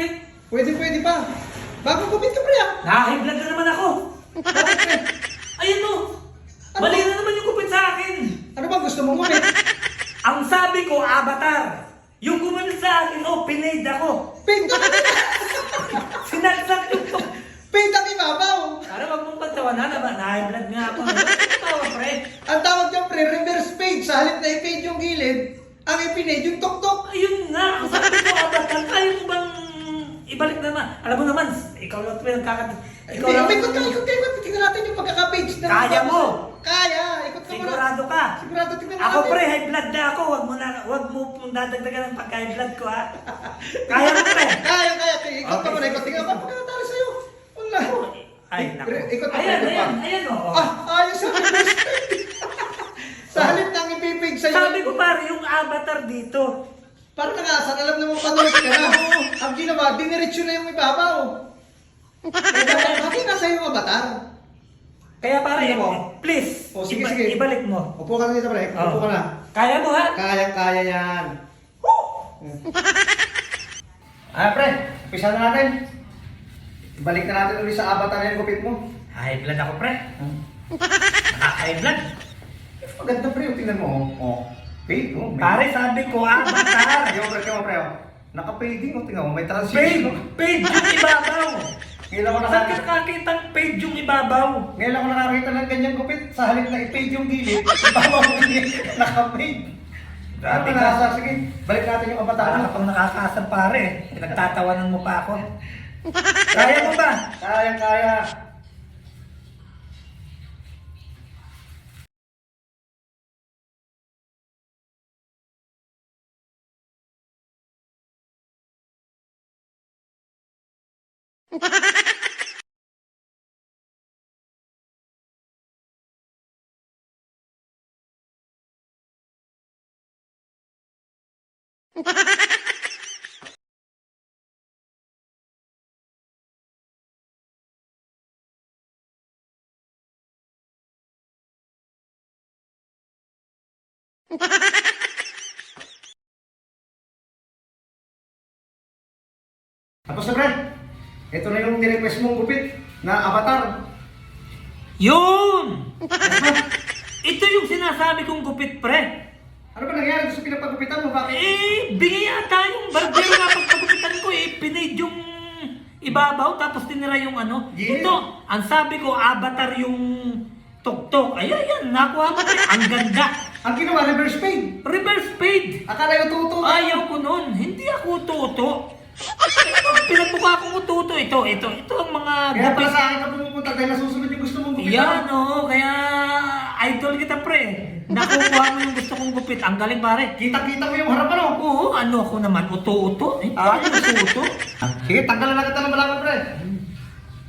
gupit. Pwede, pwede pa. Bago gupit ka pre ah. Na naman ako. Bakit pre? Ayun o. Ano Mali na naman yung gupit sa akin. Ano ba gusto mong gupit? Ang sabi ko, avatar. Yung gumamit sa akin, oh, pinaid ako. Ang Sinaksak yung to. Paint ang ibabaw. Para wag mong pagtawanan naman. Nakahiblag nga ako. Tawa, pre. Ang tawag niya pre, reverse paint. Sa halip na i-paint yung gilid, ang ipinaid yung tok-tok. Ayun nga, ang sabi ko, avatar. Kaya mo bang ibalik naman? Alam mo naman, ikaw lang ito yung kakat... Ikaw Hindi, lang. ikot ka, ikot ka, ikot. Tingnan natin yung pagkaka-page na. Kaya mo. Kaya, ikot ka. Sigurado ka. Sigurado, tingnan Ako natin. pre, high blood na ako. Wag mo na, wag mo pong dadagdagan ng pagka-high blood ko ha. Kaya mo pre. Kaya, kaya. Ikot ka Okay. muna, ikot. Tingnan ka, pagkakatalo sa'yo. Wala. Ay, naku. Ikot ka, Ayan, ayan, ayan o. Ah, ayos paint. Sa halip na ang ipipig sa'yo. Sabi ko pare, yung avatar dito. Parang nakasan, alam na mo panulit ka na. Ang ginawa, diniretso na yung ibabaw. Kaya bakit nasa yung avatar? Kaya pare, Tingnan mo. please, O, sige, iba- sige. ibalik mo. Upo ka na dito, pre. Upo Oh. ka na. Kaya mo ha? Kaya-kaya yan. Ah, pre. Umpisa na natin. Balik na natin ulit sa avatar yung gupit mo. High blood ako pre. Nakaka-high blood. Maganda, pre. O, Tingnan mo. Oh. oh. Paid, oh. May... Pare, sabi ko avatar. Ayaw, pre. Ayaw, pre. oh. Naka-paid din. oh. Tingnan mo. May Paid, transition. paid yung ibabaw. Ngayon ako Saan nakakita. ka kakitang paid yung ibabaw? Ngayon ako nakakita ng ganyang gupit. Sa halip na i-paid yung gilid. Ibabaw mo yung naka-paid. Ano Dati na, ka. sa- sige. Balik natin yung avatar Para mo. ka pang nakakasang pare. Pinagtatawanan mo pa ako. Kaya mo ba? Kaya-kaya. Tapos na, pre. Ito na yung nirequest mong gupit na avatar. Yun! Ito yung sinasabi kong gupit, pre. Ano ba nangyari sa pinapagupitan mo? Bakit? Eh, bingi yata yung barbero nga pagpagupitan ko eh. Pinaid yung ibabaw tapos tinira yung ano. Gilid. Ito, ang sabi ko, avatar yung tuktok. Ay, ayan, nakuha mo pre. Ang ganda. Ang ginawa, reverse paid. Reverse paid. Akala yung tuto. Ayaw ko nun. Hindi ako tuto. Pinagmukha kong tuto. Ito, ito. Ito ang mga Kaya gupit. sa akin ka pumupunta dahil nasusunod yung gusto mong gupitan. Yan, oo. Kaya idol kita, pre. Nakukuha mo yung gusto kong gupit. Ang galing, pare. Kita-kita mo yung harapan, oh. Oo, ano ako naman? Uto-uto? Eh, Ah. uto-uto? Sige, tanggalan na kita ng balabal, pre.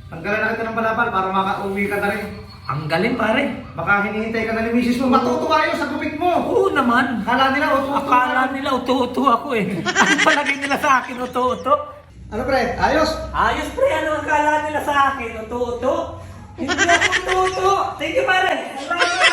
Tanggalan na kita ng balabal para makauwi ka na rin. Ang galing, pare. Baka hinihintay ka na ni misis mo. Matutuwa yun sa gupit. Oo naman. Akala nila, uto-uto. Akala nila uto-uto ako eh. Ano palagay nila sa akin, uto-uto? Ano, pre? Ayos? Ayos pre, ano akala nila sa akin? Uto-uto? Hindi ako uto-uto. Thank you, pare. Salamat.